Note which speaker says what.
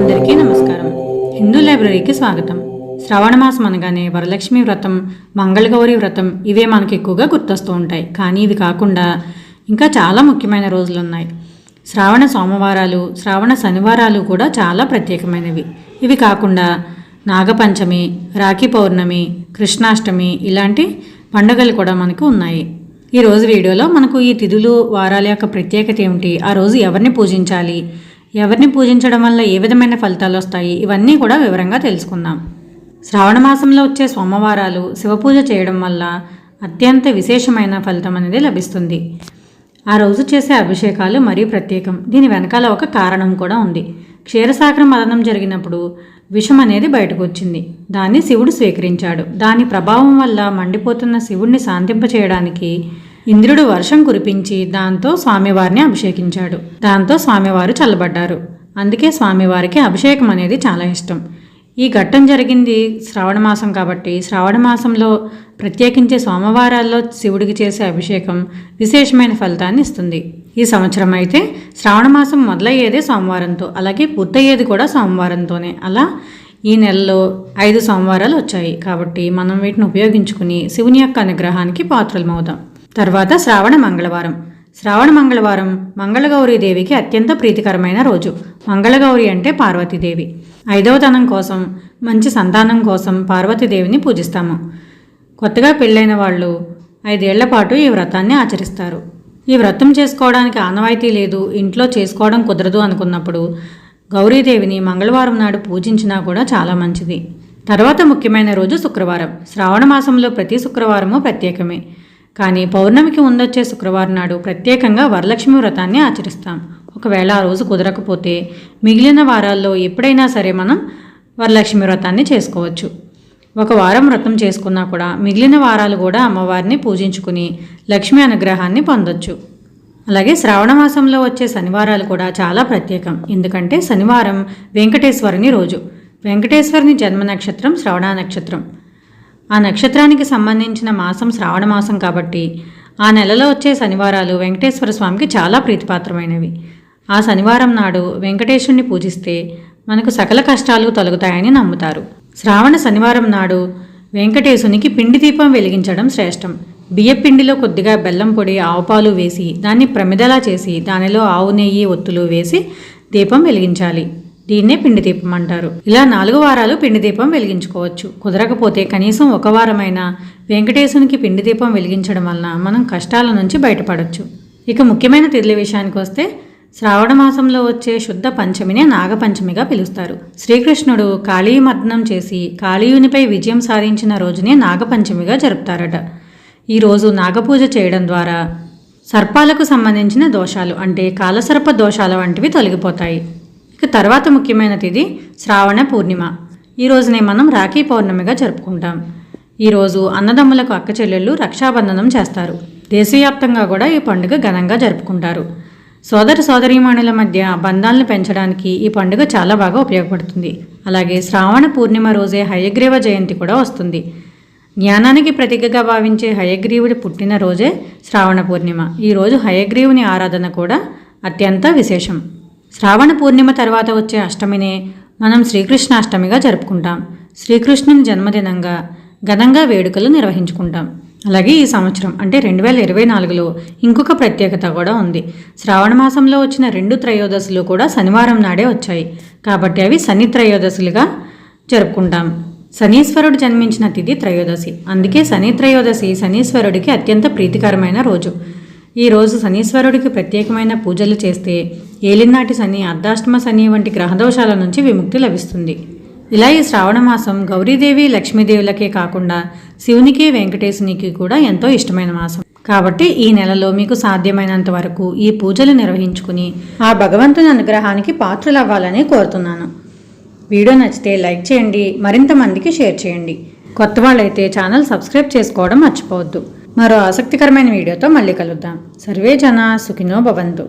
Speaker 1: అందరికీ నమస్కారం. హిందూ లైబ్రరీకి స్వాగతం. శ్రవణ మాసం అనగానే వరలక్ష్మి వ్రతం మంగళగౌరి వ్రతం ఇవే మనకి ఎక్కువగా గుర్తొస్తూ ఉంటాయి. కానీ ఇవి కాకుండా ఇంకా చాలా ముఖ్యమైన రోజులు ఉన్నాయి శ్రావణ సోమవారాలు శ్రావణ శనివారాలు కూడా చాలా ప్రత్యేకమైనవి. ఇవి కాకుండా నాగపంచమి రాఖీ పౌర్ణమి కృష్ణాష్టమి ఇలాంటి పండుగలు కూడా మనకు ఉన్నాయి. ఈ రోజు వీడియోలో మనకు ఈ తిథులు వారాల యొక్క ప్రత్యేకత ఏమిటి? ఆ రోజు ఎవరిని పూజించాలి? ఎవరిని పూజించడం వల్ల ఏ విధమైన ఫలితాలు వస్తాయి? ఇవన్నీ కూడా వివరంగా తెలుసుకుందాం. శ్రావణ మాసంలో వచ్చే సోమవారాలు శివపూజ చేయడం వల్ల అత్యంత విశేషమైన ఫలితం అనేది లభిస్తుంది. ఆ రోజు చేసే అభిషేకాలు మరీ ప్రత్యేకం. దీని వెనకాల ఒక కారణం కూడా ఉంది. క్షీరసాగర మదనం జరిగినప్పుడు విషం అనేది బయటకు వచ్చింది దాన్ని శివుడు స్వీకరించాడు. దాని ప్రభావం వల్ల మండిపోతున్న శివుణ్ణి శాంతింపచేయడానికి ఇంద్రుడు వర్షం కురిపించి దాంతో స్వామివారిని అభిషేకించాడు. దాంతో స్వామివారు చల్లబడ్డారు. అందుకే స్వామివారికి అభిషేకం అనేది చాలా ఇష్టం. ఈ ఘట్టం జరిగింది శ్రావణ మాసం కాబట్టి శ్రావణ మాసంలో ప్రత్యేకించే సోమవారాల్లో శివుడికి చేసే అభిషేకం విశేషమైన ఫలితాన్ని ఇస్తుంది. ఈ సంవత్సరం అయితే శ్రావణ మాసం మొదలయ్యేదే సోమవారంతో అలాగే పూర్తయ్యేది కూడా సోమవారంతోనే. అలా ఈ నెలలో ఐదు సోమవారాలు వచ్చాయి. కాబట్టి మనం వీటిని ఉపయోగించుకుని శివుని యొక్క అనుగ్రహానికి పాత్రలమవుదాం. తర్వాత శ్రావణ మంగళవారం. శ్రావణ మంగళవారం మంగళగౌరీ దేవికి అత్యంత ప్రీతికరమైన రోజు. మంగళగౌరి అంటే పార్వతీదేవి. ఐదవతనం కోసం మంచి సంతానం కోసం పార్వతీదేవిని పూజిస్తాము. కొత్తగా పెళ్ళైన వాళ్ళు ఐదేళ్ళ పాటు ఈ వ్రతాన్ని ఆచరిస్తారు. ఈ వ్రతం చేసుకోవడానికి ఆనవాయితీ లేదు ఇంట్లో చేసుకోవడం కుదరదు అనుకున్నప్పుడు గౌరీదేవిని మంగళవారం నాడు పూజించినా కూడా చాలా మంచిది. తర్వాత ముఖ్యమైన రోజు శుక్రవారం. శ్రావణ మాసంలో ప్రతి శుక్రవారము ప్రత్యేకమే. కానీ పౌర్ణమికి ముందొచ్చే శుక్రవారం నాడు ప్రత్యేకంగా వరలక్ష్మి వ్రతాన్ని ఆచరిస్తాం. ఒకవేళ ఆ రోజు కుదరకపోతే మిగిలిన వారాల్లో ఎప్పుడైనా సరే మనం వరలక్ష్మి వ్రతాన్ని చేసుకోవచ్చు. ఒక వారం వ్రతం చేసుకున్నా కూడా మిగిలిన వారాలు కూడా అమ్మవారిని పూజించుకుని లక్ష్మీ అనుగ్రహాన్ని పొందొచ్చు. అలాగే శ్రావణ మాసంలో వచ్చే శనివారాలు కూడా చాలా ప్రత్యేకం. ఎందుకంటే శనివారం వెంకటేశ్వరుని రోజు. వెంకటేశ్వరుని జన్మ నక్షత్రం శ్రవణ నక్షత్రం. ఆ నక్షత్రానికి సంబంధించిన మాసం శ్రావణ మాసం కాబట్టి ఆ నెలలో వచ్చే శనివారాలు వెంకటేశ్వర స్వామికి చాలా ప్రీతిపాత్రమైనవి. ఆ శనివారం నాడు వెంకటేశుణ్ణి పూజిస్తే మనకు సకల కష్టాలు తొలగుతాయని నమ్ముతారు. శ్రావణ శనివారం నాడు వెంకటేశునికి పిండి దీపం వెలిగించడం శ్రేష్టం. బియ్యపిండిలో కొద్దిగా బెల్లం పొడి ఆవుపాలు వేసి దాన్ని ప్రమిదలా చేసి దానిలో ఆవు నెయ్యి ఒత్తులు వేసి దీపం వెలిగించాలి. దీన్నే పిండి దీపం అంటారు. ఇలా నాలుగు వారాలు పిండి దీపం వెలిగించుకోవచ్చు. కుదరకపోతే కనీసం ఒక వారమైనా వెంకటేశునికి పిండి దీపం వెలిగించడం వలన మనం కష్టాల నుంచి బయటపడవచ్చు ఇక ముఖ్యమైన తిరిగి విషయానికి వస్తే శ్రావణ మాసంలో వచ్చే శుద్ధ పంచమినే నాగపంచమిగా పిలుస్తారు. శ్రీకృష్ణుడు కాళీమర్దనం చేసి కాళీయునిపై విజయం సాధించిన రోజునే నాగపంచమిగా జరుపుతారట. ఈరోజు నాగపూజ చేయడం ద్వారా సర్పాలకు సంబంధించిన దోషాలు అంటే కాలసర్ప దోషాల వంటివి తొలగిపోతాయి. ఇక తర్వాత ముఖ్యమైన తిది శ్రావణ పూర్ణిమ. ఈ రోజునే మనం రాఖీ పౌర్ణమిగా జరుపుకుంటాం. ఈరోజు అన్నదమ్ములకు అక్క చెల్లెళ్ళు రక్షాబంధనం చేస్తారు. దేశవ్యాప్తంగా కూడా ఈ పండుగ ఘనంగా జరుపుకుంటారు. సోదర సోదరీమణుల మధ్య బంధాలను పెంచడానికి ఈ పండుగ చాలా బాగా ఉపయోగపడుతుంది. అలాగే శ్రావణ పూర్ణిమ రోజే హయగ్రీవ జయంతి కూడా వస్తుంది. జ్ఞానానికి ప్రతీకగా భావించే హయగ్రీవుడి పుట్టినరోజే శ్రావణ పూర్ణిమ. ఈరోజు హయగ్రీవుని ఆరాధన కూడా అత్యంత విశేషం. శ్రావణ పూర్ణిమ తర్వాత వచ్చే అష్టమినే మనం శ్రీకృష్ణాష్టమిగా జరుపుకుంటాం. శ్రీకృష్ణుని జన్మదినంగా ఘనంగా వేడుకలు నిర్వహించుకుంటాం. అలాగే ఈ సంవత్సరం అంటే రెండు వేల ఇరవై నాలుగులో ఇంకొక ప్రత్యేకత కూడా ఉంది. శ్రావణ మాసంలో వచ్చిన రెండు త్రయోదశులు కూడా శనివారం నాడే వచ్చాయి. కాబట్టి అవి శని త్రయోదశులుగా జరుపుకుంటాం. శనీశ్వరుడు జన్మించిన తిథి త్రయోదశి. అందుకే శని త్రయోదశి శనీశ్వరుడికి అత్యంత ప్రీతికరమైన రోజు. ఈ రోజు శనీశ్వరుడికి ప్రత్యేకమైన పూజలు చేస్తే ఏలినాటి శని అర్ధాష్టమ శని వంటి గ్రహదోషాల నుంచి విముక్తి లభిస్తుంది. ఇలా ఈ శ్రావణ మాసం గౌరీదేవి లక్ష్మీదేవులకే కాకుండా శివునికి వెంకటేశునికి కూడా ఎంతో ఇష్టమైన మాసం. కాబట్టి ఈ నెలలో మీకు సాధ్యమైనంత వరకు ఈ పూజలు నిర్వహించుకుని ఆ భగవంతుని అనుగ్రహానికి పాత్రలవ్వాలని కోరుతున్నాను. వీడియో నచ్చితే లైక్ చేయండి మరింత మందికి షేర్ చేయండి. కొత్త వాళ్ళైతే ఛానల్ సబ్స్క్రైబ్ చేసుకోవడం మర్చిపోవద్దు. మరో ఆసక్తికరమైన వీడియోతో మళ్ళీ కలుద్దాం. సర్వే జన సుఖినో భవంతు.